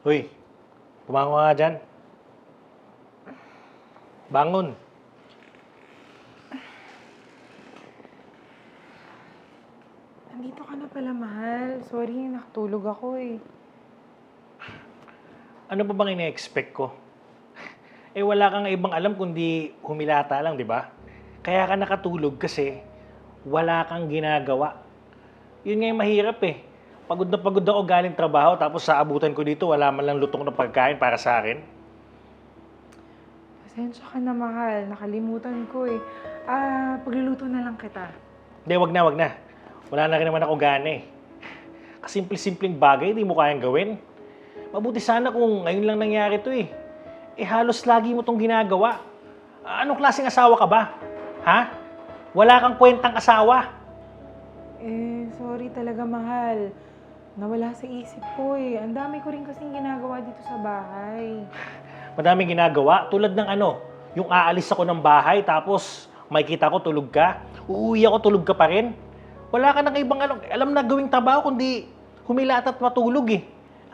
Hoy, bumangon ka nga dyan. Bangon. Nandito ka na pala, mahal. Sorry, nakatulog ako eh. Ano pa bang ine-expect ko? Eh wala kang ibang alam kundi humilata lang, di ba? Kaya ka nakatulog kasi wala kang ginagawa. Yun nga yung mahirap eh. Pagod na pagod ako galing trabaho tapos sa abutan ko dito wala man lang lutong na pagkain para sa akin. Pasensya ka na, mahal. Nakalimutan ko eh. Ah, pagluluto na lang kita. Hindi, wag na, wag na. Wala na rin naman ako gana eh. Kasimple-simpleng bagay, di mo kayang gawin. Mabuti sana kung ngayon lang nangyari to eh. Eh halos lagi mo tong ginagawa. Ah, Anong klaseng asawa ka ba? Ha? Wala kang kwentang asawa. Eh, sorry talaga, mahal. Nawala sa isip ko eh. Ang dami ko rin kasing ginagawa dito sa bahay. Madaming ginagawa. Tulad ng ano, yung aalis ako ng bahay tapos makikita ko tulog ka. Uuwi ako tulog ka pa rin. Wala ka nang ibang alam, alam na gawing trabaho kundi humilat at matulog eh.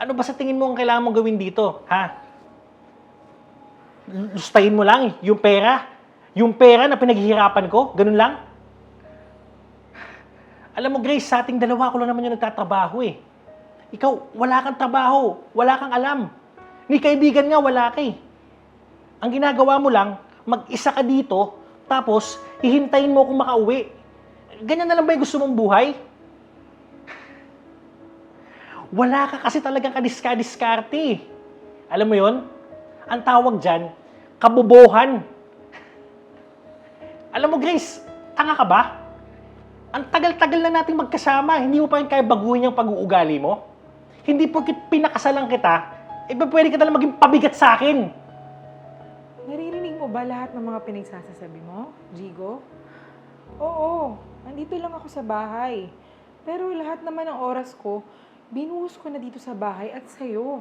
Ano ba sa tingin mo ang kailangan mong gawin dito? Ha? Lustahin mo lang eh, yung pera. Yung pera na pinaghihirapan ko, ganun lang. Alam mo Grace, sa ating dalawa ko lang naman yung nagtatrabaho eh. Ikaw, wala kang trabaho, wala kang alam. Ni kaibigan nga, wala ka eh. Ang ginagawa mo lang, mag-isa ka dito, tapos hihintayin mo kung makauwi. Ganyan na lang ba yung gusto mong buhay? Wala ka kasi talagang kadiska-diskarte eh. Alam mo yon? Ang tawag dyan, kabobohan. Alam mo Grace, tanga ka ba? Ang tagal-tagal na nating magkasama, hindi mo pa rin kaya baguhin yung pag-uugali mo? Hindi porkit pinakasalan kita, eh pwede ka na lang maging pabigat sa akin? Naririnig mo ba lahat ng mga pinagsasasabi mo, Jigo? Oo, nandito lang ako sa bahay. Pero lahat naman ng oras ko, binuhos ko na dito sa bahay at sa'yo.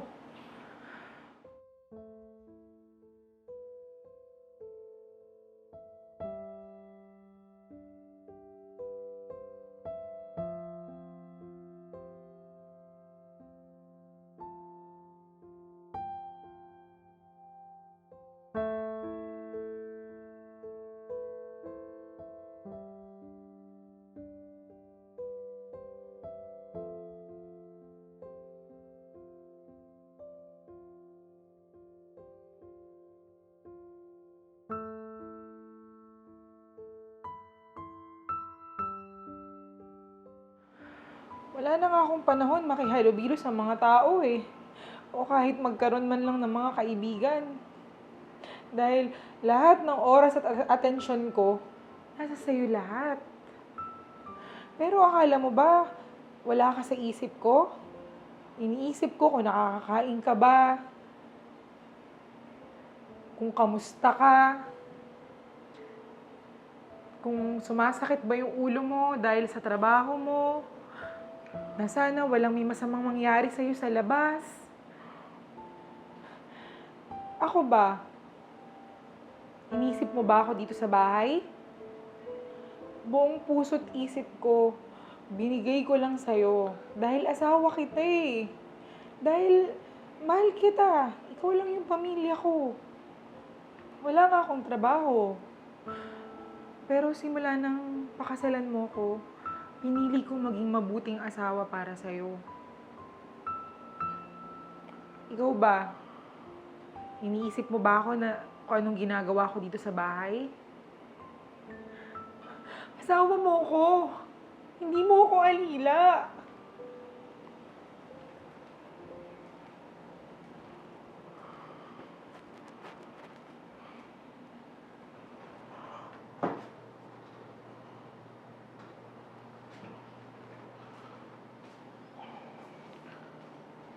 Wala na nga akong panahon makihalubilo sa mga tao eh. O kahit magkaroon man lang ng mga kaibigan. Dahil lahat ng oras at atensyon ko, nasa sa'yo lahat. Pero akala mo ba, wala ka sa isip ko? Iniisip ko kung nakakakain ka ba, kung kamusta ka, kung sumasakit ba yung ulo mo dahil sa trabaho mo, na sana walang may masamang mangyari sa'yo sa labas. Ako ba? Inisip mo ba ako dito sa bahay? Buong puso't isip ko, binigay ko lang sa'yo. Dahil asawa kita eh. Dahil mahal kita. Ikaw lang yung pamilya ko. Wala nga akong trabaho. Pero simula nang pakasalan mo ko, pinili ko maging mabuting asawa para sa'yo. Ikaw ba? Iniisip mo ba ako na kung anong ginagawa ko dito sa bahay? Asawa mo ko! Hindi mo ako alila!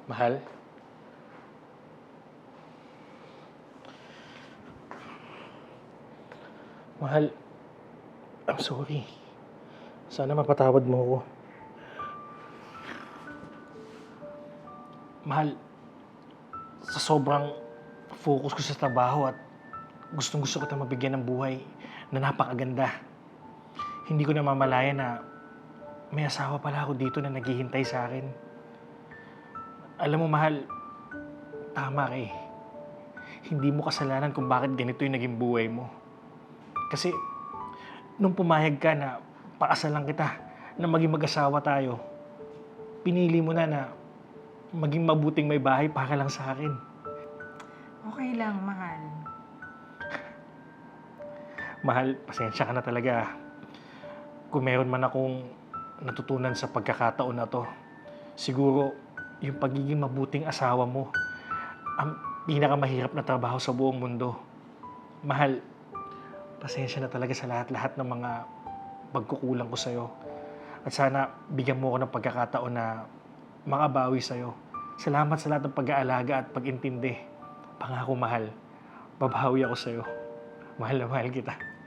Mahal? Mahal, I'm sorry. Sana mapatawad mo ako. Mahal, sa sobrang focus ko sa trabaho at gustong gusto kita mabigyan ng buhay na napakaganda. Hindi ko namamalaya na may asawa pala ako dito na naghihintay sa akin. Alam mo, mahal, tama ka eh. Hindi mo kasalanan kung bakit ganito yung naging buhay mo. Kasi, nung pumayag ka na pakasalan kita, na maging mag-asawa tayo, pinili mo na na maging mabuting may bahay para lang sa akin. Okay lang, mahal. Mahal, pasensya ka na talaga. Kung meron man akong natutunan sa pagkakataon na to, siguro yung pagiging mabuting asawa mo, ang pinakamahirap na trabaho sa buong mundo. Mahal, pasensya na talaga sa lahat-lahat ng mga pagkukulang ko sa'yo. At sana bigyan mo ako ng pagkakataon na makabawi sa'yo. Salamat sa lahat ng pag-aalaga at pag-intindi. Pangako mahal, babawi ako sa'yo. Mahal na mahal kita.